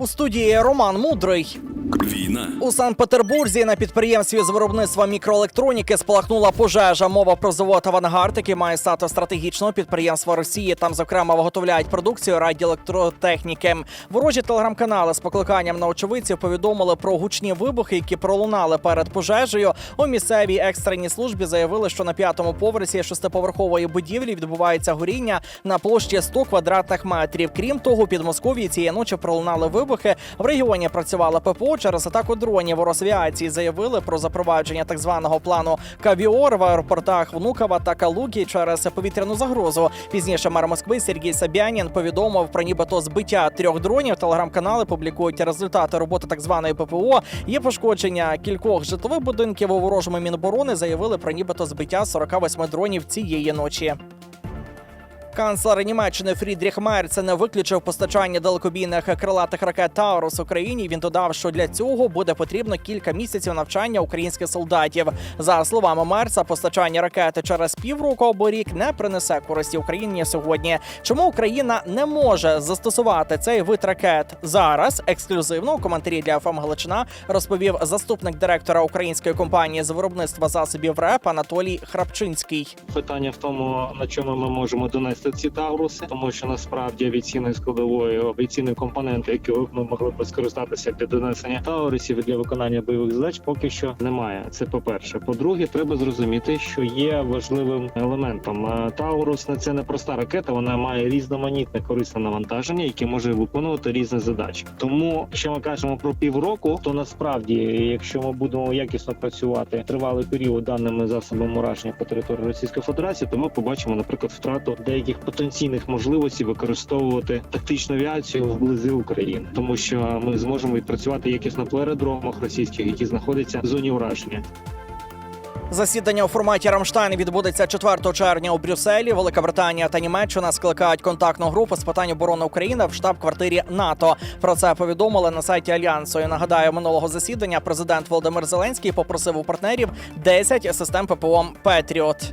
У студії Роман Мудрий Війна. у Санкт-Петербурзі на підприємстві з виробництва мікроелектроніки спалахнула пожежа. Мова про завод «Авангард», який має статус стратегічного підприємства Росії. Там, зокрема, виготовляють продукцію радіоелектротехніки. Ворожі телеграм-канали з покликанням на очевидців повідомили про гучні вибухи, які пролунали перед пожежею. У місцевій екстреній службі заявили, що на п'ятому поверсі шестиповерхової будівлі відбувається горіння на площі 100 квадратних метрів. Крім того, під Московії цієї ночі пролунали вибухи. В регіоні працювала ППО через атаку дронів. У Росавіації заявили про запровадження так званого плану Кавіор в аеропортах Внуково та Калугі через повітряну загрозу. Пізніше мер Москви Сергій Собянін повідомив про нібито збиття трьох дронів. Телеграм-канали публікують результати роботи так званої ППО. Є пошкодження кількох житлових будинків у ворожому міноборони. Заявили про нібито збиття 48 дронів цієї ночі. Канцлер Німеччини Фрідріх Мерц не виключив постачання далекобійних крилатих ракет Таурус Україні. Він додав, що для цього буде потрібно кілька місяців навчання українських солдатів. За словами Мерца, постачання ракети через півроку або рік не принесе користі Україні сьогодні. Чому Україна не може застосувати цей вид ракет зараз? Ексклюзивно у коментарі для ФМ Галичина розповів заступник директора української компанії з виробництва засобів РЕП Анатолій Храпчинський. Питання в тому, на чому ми можемо донести ці тауруси, тому що насправді авіаційної складової авіаційні компоненти, які ми могли б скористатися для донесення таурусів для виконання бойових задач, поки що немає. Це по перше. По-друге, треба зрозуміти, що є важливим елементом. Е, Таурус не це не проста ракета, вона має різноманітне корисне навантаження, яке може виконувати різні задачі. Тому, якщо ми кажемо про півроку, то насправді, якщо ми будемо якісно працювати тривалий період даними засобами ураження по території Російської Федерації, то ми побачимо, наприклад, втрату деяких потенційних можливостей використовувати тактичну авіацію вблизі України, тому що ми зможемо відпрацювати якісно по аеродромах російських, які знаходяться в зоні ураження. Засідання у форматі Рамштайн відбудеться 4 червня у Брюсселі. Велика Британія та Німеччина скликають контактну групу з питань оборони України в штаб-квартирі НАТО. Про це повідомили на сайті Альянсу. І нагадаю, минулого засідання президент Володимир Зеленський попросив у партнерів 10 систем ППО Петріот.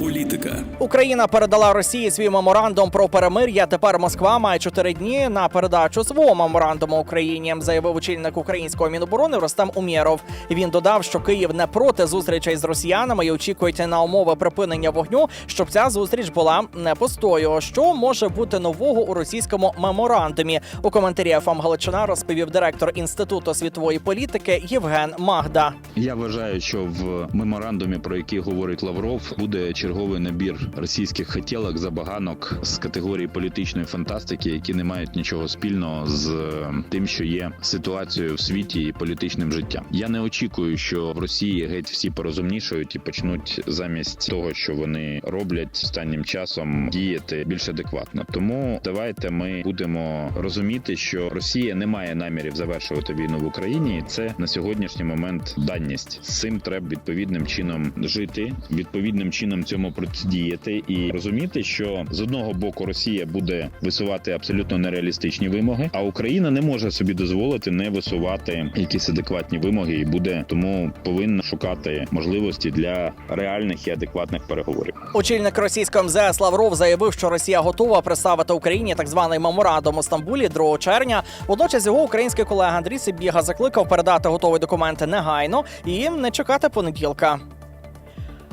Політика. Україна передала Росії свій меморандум про перемир'я. Тепер Москва має чотири дні на передачу свого меморандуму Україні. Заявив очільник українського міноборони Ростем Умєров. Він додав, що Київ не проти зустрічей з росіянами і очікують на умови припинення вогню, щоб ця зустріч була не пустою. Що може бути нового у російському меморандумі? У коментарі ФМ Галичина розповів директор інституту світової політики Євген Магда. Я вважаю, що в меморандумі, про який говорить Лавров, буде черговий набір російських хотілок, забаганок з категорії політичної фантастики, які не мають нічого спільного з е, тим, що є ситуацією в світі і політичним життям. Я не очікую, що в Росії геть всі порозумнішають і почнуть замість того, що вони роблять останнім часом, діяти більш адекватно. Тому давайте ми будемо розуміти, що Росія не має намірів завершувати війну в Україні. і Це на сьогоднішній момент даність. З цим треба відповідним чином жити, відповідним чином цьому протидіяти і розуміти, що з одного боку Росія буде висувати абсолютно нереалістичні вимоги, а Україна не може собі дозволити не висувати якісь адекватні вимоги, і буде тому повинна шукати можливості для реальних і адекватних переговорів. Очільник російського МЗС Лавров заявив, що Росія готова представити Україні так званий меморандум у Стамбулі 2 червня. Водночас його український колега Андрій Сибіга закликав передати готові документи негайно і не чекати понеділка.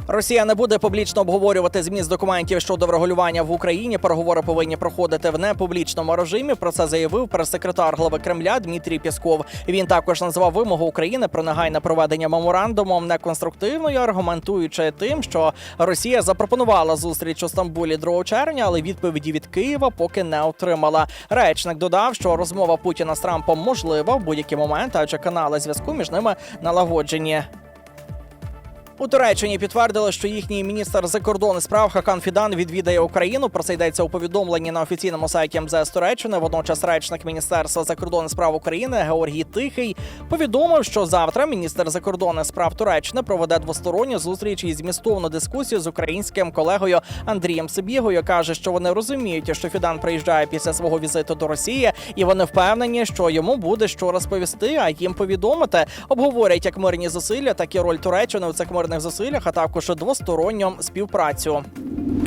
Росія не буде публічно обговорювати зміст документів щодо врегулювання в Україні. Переговори повинні проходити в непублічному режимі. Про це заявив прес-секретар глави Кремля Дмитрій Пісков. Він також назвав вимогу України про негайне проведення меморандуму неконструктивною, аргументуючи тим, що Росія запропонувала зустріч у Стамбулі 2 червня, але відповіді від Києва поки не отримала. Речник додав, що розмова Путіна з Трампом можлива в будь-який момент, адже канали зв'язку між ними налагоджені. У Туреччині підтвердили, що їхній міністр закордонних справ Хакан Фідан відвідає Україну. Про це йдеться у повідомленні на офіційному сайті МЗС Туреччини. Водночас речник міністерства закордонних справ України Георгій Тихий повідомив, що завтра міністр закордонних справ Туреччини проведе двосторонню зустріч і змістовну дискусію з українським колегою Андрієм Сибігою. каже, що вони розуміють, що Фідан приїжджає після свого візиту до Росії, і вони впевнені, що йому буде що розповісти, а їм повідомити. Обговорять як мирні зусилля, так і роль Туреччини у цих мирних зусиллях, а також двосторонню співпрацю.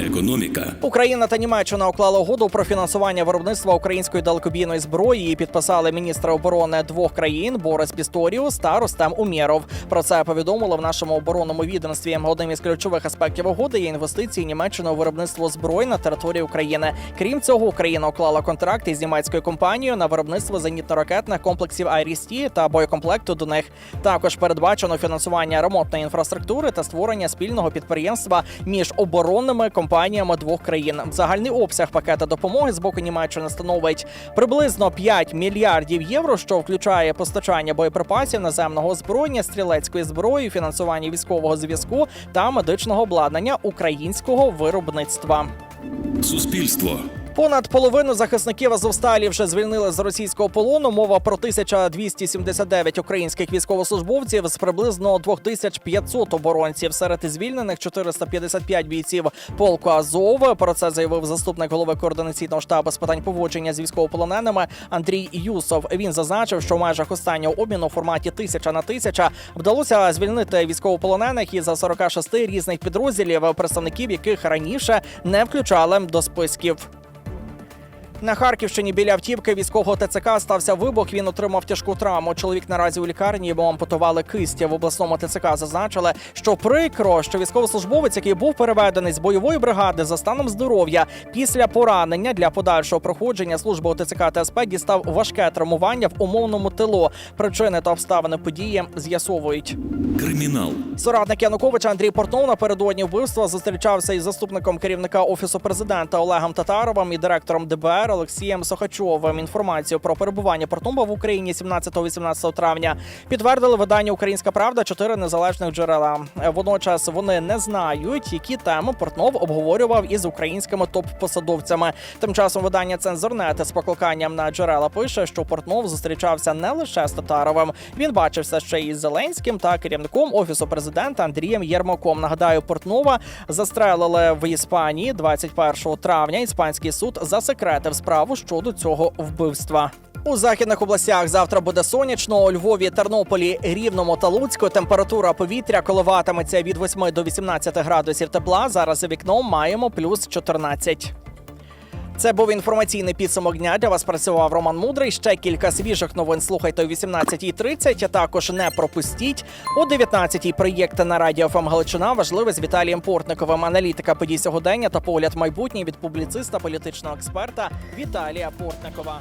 Економіка. Україна та Німеччина уклали угоду про фінансування виробництва української далекобійної зброї. Її підписали міністри оборони двох країн Борис Пісторіус та Ростем Умєров. Про це повідомили в нашому оборонному відомстві. Одним із ключових аспектів угоди є інвестиції Німеччини у виробництво зброї на території України. Крім цього, Україна уклала контракт із німецькою компанією на виробництво зенітно-ракетних комплексів «Айріс-Ті» та боєкомплекту до них. Також передбачено фінансування ремонтної інфраструктури та створення спільного підприємства між оборонними компаніями двох країн. Загальний обсяг пакета допомоги з боку Німеччини становить приблизно 5 мільярдів євро, що включає постачання боєприпасів, наземного озброєння, стрілецької зброї, фінансування військового зв'язку та медичного обладнання українського виробництва. Суспільство. Понад половину захисників Азовсталі вже звільнили з російського полону. Мова про 1279 українських військовослужбовців з приблизно 2500 оборонців. Серед звільнених 455 бійців полку Азов. Про це заявив заступник голови координаційного штабу з питань поводження з військовополоненими Андрій Юсов. Він зазначив, що в межах останнього обміну у форматі тисяча на тисяча вдалося звільнити військовополонених із 46 різних підрозділів, представників яких раніше не включали до списків. На Харківщині біля автівки військового ТЦК стався вибух. Він отримав тяжку травму. Чоловік наразі у лікарні йому ампутували кисті. В обласному ТЦК зазначили, що прикро, що військовослужбовець, який був переведений з бойової бригади за станом здоров'я, після поранення для подальшого проходження служби у ТЦК та СП дістав важке травмування в умовному тилу. Причини та обставини події з'ясовують. Кримінал. Соратник Януковича Андрій Портнов напередодні вбивства зустрічався із заступником керівника офісу президента Олегом Татаровим і директором ДБР Олексієм Сохачовим. Інформацію про перебування Портнова в Україні 17-18 травня підтвердили видання Українська Правда чотири незалежних джерела. Водночас вони не знають, які теми Портнов обговорював із українськими топ-посадовцями. Тим часом видання Цензорнет з покликанням на джерела пише, що Портнов зустрічався не лише з Татаровим. Він бачився ще із Зеленським та керівником офісу президента Андрієм Єрмаком. Нагадаю, Портнова застрелили в Іспанії 21 травня. Іспанський суд засекретив справу щодо цього вбивства. У західних областях завтра буде сонячно. У Львові, Тернополі, Рівному та Луцьку температура повітря коливатиметься від 8 до 18 градусів тепла. Зараз за вікном маємо плюс 14. Це був інформаційний підсумок дня. Для вас працював Роман Мудрий. Ще кілька свіжих новин слухайте о 18.30, А також не пропустіть о 19.00 проєкти на радіо ФМ Галичина. Важливе з Віталієм Портниковим. Аналітика подій сьогодення та погляд майбутній від публіциста, політичного експерта Віталія Портникова.